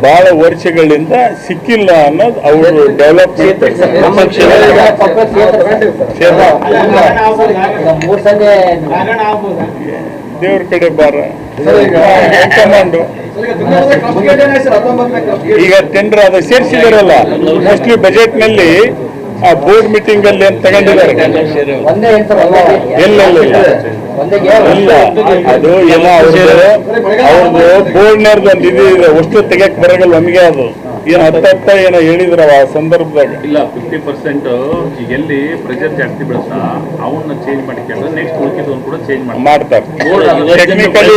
ಬಹಳ ವರ್ಷಗಳಿಂದ ಸಿಕ್ಕಿಲ್ಲ ಅನ್ನೋದು ಅವರು ಡೆವಲಪ್ಮೆಂಟ್ ಕ್ಷೇತ್ರ ದೇವ್ರ ಕಡೆ ಬಾರ ಕಮಾಂಡು ಈಗ ಟೆಂಡರ್ ಅದ ಸೇರಿಸಿದಾರಲ್ಲ ಮೋಸ್ಟ್ಲಿ ಬಜೆಟ್ನಲ್ಲಿ ಆ ಬೋರ್ಡ್ ಮೀಟಿಂಗ್ ಅಲ್ಲಿ ಅಂತ ತಗೊಂಡಿದ್ದಾರೆ. ಎಲ್ಲ ಇಲ್ಲ ಅದು ಎಲ್ಲ ಅವ್ರದ್ದು ಬೋರ್ಡ್ನವ್ರದ್ದು ಒಂದು ಇದು ಇದೆ ಅಷ್ಟು ತೆಗಿಯಕ್ ಬರಗಲ್ಲ ನಮಗೆ ಅದು. ಹತ್ತತ್ತ ಏನೋ ಹೇಳಿದ್ರವ ಆ ಸಂದರ್ಭದಾಗ ಇಲ್ಲ ಫಿಫ್ಟಿ ಪರ್ಸೆಂಟ್ ಎಲ್ಲಿ ಪ್ರೆಷರ್ ಜಾಸ್ತಿ ಬೀಳುತ್ತಾ ಅವನ್ನ ಚೇಂಜ್ ಮಾಡಿಕೊಂಡ್ರೆ ನೆಕ್ಸ್ಟ್ ಉಳಿಕಿದವನ್ನ ಕೂಡ ಚೇಂಜ್ ಮಾಡಿ ಮಾಡ್ತಾರೆ ಟೆಕ್ನಿಕಲಿ